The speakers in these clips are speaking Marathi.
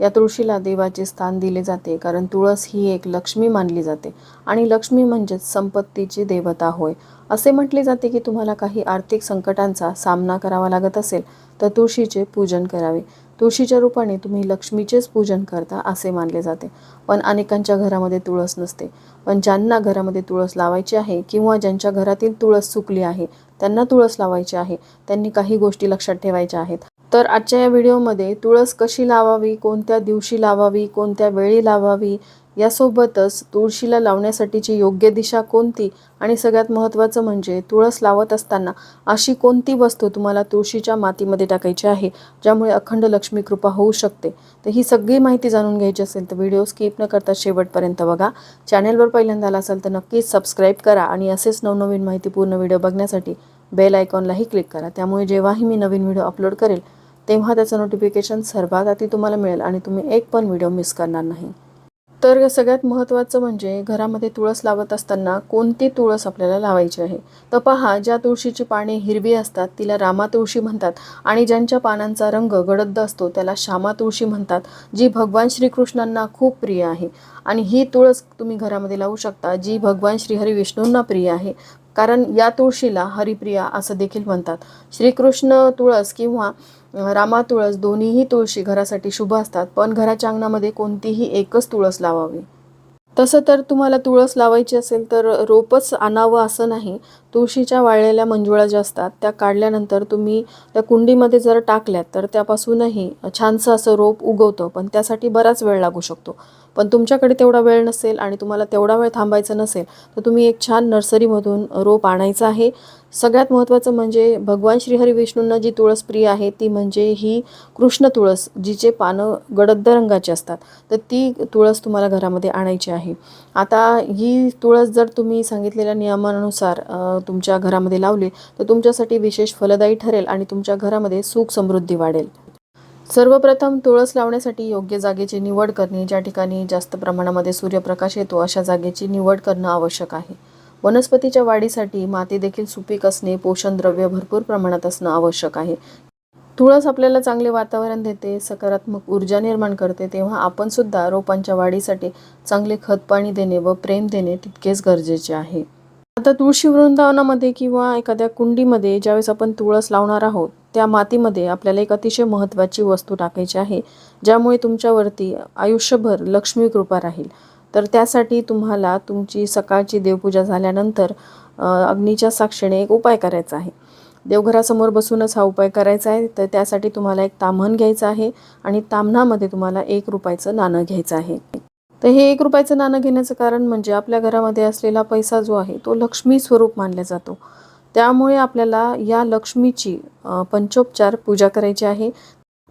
या तुळशीला देवाचे स्थान दिले जाते कारण तुळस ही एक लक्ष्मी मानली जाते. आणि लक्ष्मी म्हणजेच संपत्तीची देवता होय. असे म्हटले जाते की तुम्हाला काही आर्थिक संकटांचा सामना करावा लागत असेल तर तुळशीचे पूजन करावे. तुळशीच्या रूपाने तुम्ही लक्ष्मीचेच पूजन करता असे मानले जाते. पण अनेकांच्या घरामध्ये तुळस नसते. पण ज्यांना घरामध्ये तुळस लावायची आहे किंवा ज्यांच्या घरातील तुळस चुकली आहे त्यांना तुळस लावायची आहे. त्यांनी काही गोष्टी लक्षात ठेवायच्या आहेत. तर आजच्या या व्हिडिओमध्ये तुळस कशी लावावी कोणत्या दिवशी लावावी कोणत्या वेळी लावावी यासोबतच तुळशीला लावण्यासाठीची योग्य दिशा कोणती आणि सगळ्यात महत्त्वाचं म्हणजे तुळस लावत असताना अशी कोणती वस्तू तुम्हाला तुळशीच्या मातीमध्ये टाकायची आहे ज्यामुळे अखंड लक्ष्मी कृपा होऊ शकते? तर ही सगळी माहिती जाणून घ्यायची असेल तर व्हिडिओ स्किप न करता शेवटपर्यंत बघा. चॅनलवर पहिल्यांदा आला असाल तर नक्कीच सबस्क्राईब करा आणि असेच नवनवीन माहितीपूर्ण व्हिडिओ बघण्यासाठी बेल आयकॉनलाही क्लिक करा. त्यामुळे जेव्हाही मी नवीन व्हिडिओ अपलोड करेल तेव्हा त्याचं नोटिफिकेशन सर्वात आधी तुम्हाला मिळेल आणि तुम्ही एक पण व्हिडिओ मिस करणार नाही. तर सगळ्यात महत्त्वाचं म्हणजे घरामध्ये तुळस लावत असताना कोणती तुळस आपल्याला लावायची आहे? तर पहा ज्या तुळशीची पाने हिरवी असतात तिला रामा तुळशी म्हणतात आणि ज्यांच्या पानांचा रंग गडद असतो त्याला श्यामा तुळशी म्हणतात जी भगवान श्रीकृष्णांना खूप प्रिय आहे. आणि ही तुळस तुम्ही घरामध्ये लावू शकता जी भगवान श्रीहरी विष्णूंना प्रिय आहे. कारण या तुळशीला हरिप्रिया असं देखील म्हणतात. श्रीकृष्ण तुळस किंवा रामा तुळस दोन्हीही तुळशी घरासाठी शुभ असतात पण घराच्या अंगणामध्ये कोणतीही एकच तुळस लावावी. तसं तर तुम्हाला तुळस लावायची असेल तर रोपच आणावं असं नाही. तुळशीच्या वाळलेल्या मंजुळा ज्या असतात त्या काढल्यानंतर तुम्ही त्या कुंडीमध्ये जर टाकल्यात तर त्यापासूनही छानसं असं रोप उगवतं पण त्यासाठी बराच वेळ लागू शकतो. पण तुमच्याकडे तेवढा वेळ नसेल आणि तुम्हाला तेवढा वेळ थांबायचं नसेल तर तुम्ही एक छान नर्सरीमधून रोप आणायचं आहे. सगळ्यात महत्त्वाचं म्हणजे भगवान श्रीहरी विष्णूंना जी तुळस प्रिय आहे ती म्हणजे ही कृष्ण तुळस जिचे पानं गडद्द रंगाची असतात. तर ती तुळस तुम्हाला घरामध्ये आणायची आहे. आता ही तुळस जर तुम्ही सांगितलेल्या नियमानुसार तुमच्या घरामध्ये लावली तर तुमच्यासाठी विशेष फलदायी ठरेल आणि तुमच्या घरामध्ये सुख समृद्धी वाढेल. सर्वप्रथम तुळस लावण्यासाठी योग्य जागेची निवड करणे ज्या ठिकाणी जास्त प्रमाणामध्ये सूर्यप्रकाश येतो अशा जागेची निवड करणं आवश्यक आहे. वनस्पतीच्या वाढीसाठी माती देखील सुपीक असणे पोषण द्रव्य भरपूर प्रमाणात असणं आवश्यक आहे. तुळस आपल्याला चांगले वातावरण देते सकारात्मक ऊर्जा निर्माण करते तेव्हा आपण सुद्धा रोपांच्या वाढीसाठी चांगले खत पाणी देणे व प्रेम देणे तितकेच गरजेचे आहे. आता तुळशी वृंदावनामध्ये किंवा एखाद्या कुंडीमध्ये ज्यावेळेस आपण तुळस लावणार आहोत त्या मातीमध्ये आपल्याला एक अतिशय महत्त्वाची वस्तू टाकायची आहे ज्यामुळे तुमच्यावरती आयुष्यभर लक्ष्मी कृपा राहील. तर त्यासाठी तुम्हाला तुमची सकाळची देवपूजा झाल्यानंतर अग्नीच्या साक्षीने एक उपाय करायचा आहे. देवघरासमोर बसूनच हा उपाय करायचा आहे. तर त्यासाठी तुम्हाला एक ताम्हण घ्यायचं आहे आणि ताम्हणामध्ये तुम्हाला एक रुपयाचं नाणं घ्यायचं आहे. तर हे एक रुपयाचं नाणं घेण्याचं कारण म्हणजे आपल्या घरामध्ये असलेला पैसा जो आहे तो लक्ष्मी स्वरूप मानला जातो. त्यामुळे आपल्याला या लक्ष्मीची पंचोपचार पूजा करायची आहे.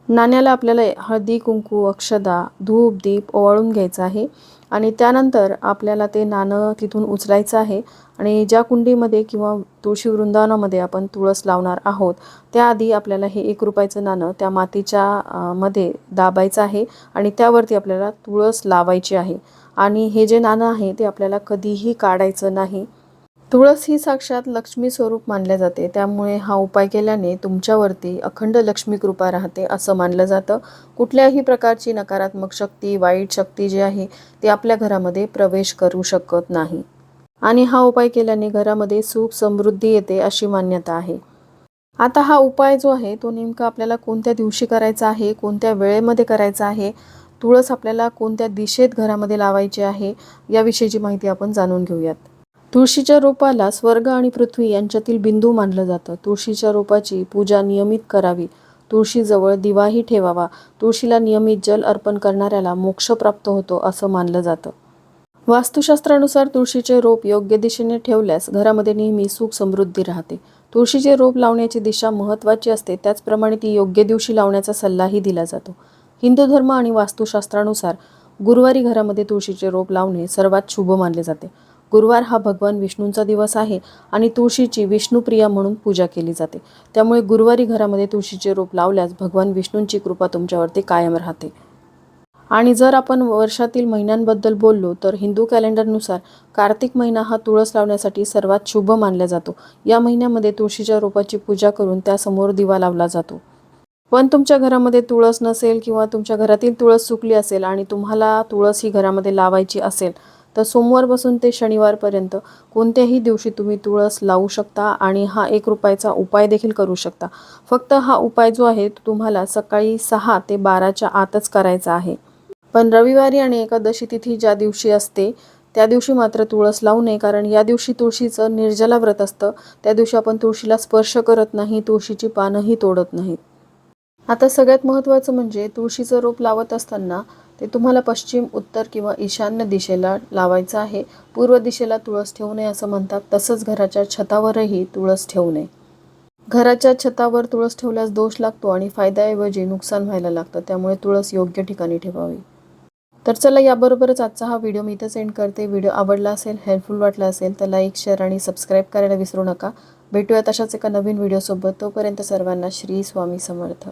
नाण्याला आपल्याला हळदी कुंकू अक्षदा धूप दीप ओवाळून घ्यायचं आहे. आणि त्यानंतर आपल्याला ते नाणं तिथून उचलायचं आहे. आणि ज्या कुंडीमध्ये किंवा तुळशी वृंदावनामध्ये आपण तुळस लावणार आहोत त्याआधी आपल्याला हे एक रुपयाचं नाणं त्या मातीच्या मध्ये दाबायचं आहे. आणि त्यावरती आपल्याला तुळस लावायची आहे. आणि हे जे नाणं आहे ते आपल्याला कधीही काढायचं नाही. तुळस ही साक्षात लक्ष्मी स्वरूप मानले जाते. त्यामुळे हा उपाय केल्याने तुमच्यावरती अखंड लक्ष्मी कृपा राहते असं मानलं जातं. कुठल्याही प्रकारची नकारात्मक शक्ती वाईट शक्ती जी आहे ती आपल्या घरामध्ये प्रवेश करू शकत नाही. आणि हा उपाय केल्याने घरामध्ये सुख समृद्धी येते अशी मान्यता आहे. आता हा उपाय जो आहे तो नेमका आपल्याला कोणत्या दिवशी करायचा आहे कोणत्या वेळेमध्ये करायचा आहे तुळस आपल्याला कोणत्या दिशेत घरामध्ये लावायची आहे याविषयीची माहिती आपण जाणून घेऊयात. तुळशीच्या रोपाला स्वर्ग आणि पृथ्वी यांच्यातील बिंदू मानलं जातं. तुळशीच्या रोपाची पूजा नियमित करावी. तुळशीजवळ दिवाही ठेवावा. तुळशीला नियमित जल अर्पण करणाऱ्याला मोक्ष प्राप्त होतो असं मानलं जातं. वास्तुशास्त्रानुसार तुळशीचे रोप योग्य दिशेने ठेवल्यास घरामध्ये नेहमी सुख समृद्धी राहते. तुळशीचे रोप लावण्याची दिशा महत्त्वाची असते त्याचप्रमाणे ती योग्य दिवशी लावण्याचा सल्लाही दिला जातो. हिंदू धर्म आणि वास्तुशास्त्रानुसार गुरुवारी घरामध्ये तुळशीचे रोप लावणे सर्वात शुभ मानले जाते. गुरुवार हा भगवान विष्णूंचा दिवस आहे आणि तुळशीची विष्णुप्रिया म्हणून पूजा केली जाते. त्यामुळे गुरुवारी घरामध्ये तुळशीचे रोप लावल्यास भगवान विष्णूंची कृपा तुमच्यावरती कायम राहते. आणि जर आपण वर्षातील महिन्यांबद्दल बोललो तर हिंदू कॅलेंडरनुसार कार्तिक महिना हा तुळस लावण्यासाठी सर्वात शुभ मानला जातो. या महिन्यामध्ये तुळशीच्या रोपाची पूजा करून त्यासमोर दिवा लावला जातो. पण तुमच्या घरामध्ये तुळस नसेल किंवा तुमच्या घरातील तुळस सुकली असेल आणि तुम्हाला तुळस ही घरामध्ये लावायची असेल तर सोमवारपासून ते शनिवारपर्यंत कोणत्याही दिवशी तुम्ही तुळस लावू शकता आणि हा एक रुपयाचा उपाय देखील करू शकता. फक्त हा उपाय जो आहे तो तुम्हाला सकाळी सहा ते बाराच्या आतच करायचा आहे. पण रविवारी आणि एकादशी तिथी ज्या दिवशी असते त्या दिवशी मात्र तुळस लावू नये कारण या दिवशी तुळशीचं निर्जला व्रत असतं. त्या दिवशी आपण तुळशीला स्पर्श करत नाही तुळशीची पानंही तोडत नाहीत. आता सगळ्यात महत्त्वाचं म्हणजे तुळशीचं रोप लावत असताना ते तुम्हाला पश्चिम उत्तर किंवा ईशान्य दिशेला लावायचं आहे. पूर्व दिशेला तुळस ठेवू नये असं म्हणतात. तसंच घराच्या छतावरही तुळस ठेवू नये. घराच्या छतावर तुळस ठेवल्यास दोष लागतो आणि फायद्याऐवजी नुकसान व्हायला लागतं. त्यामुळे तुळस योग्य ठिकाणी ठेवावी. तर चला याबरोबरच आजचा हा व्हिडिओ मी इथं सेंड करते. व्हिडिओ आवडला असेल हेल्पफुल वाटला असेल तर लाईक शेअर आणि सबस्क्राईब करायला विसरू नका. भेटूयात अशाच एका नवीन व्हिडिओसोबत. तोपर्यंत सर्वांना श्री स्वामी समर्थ.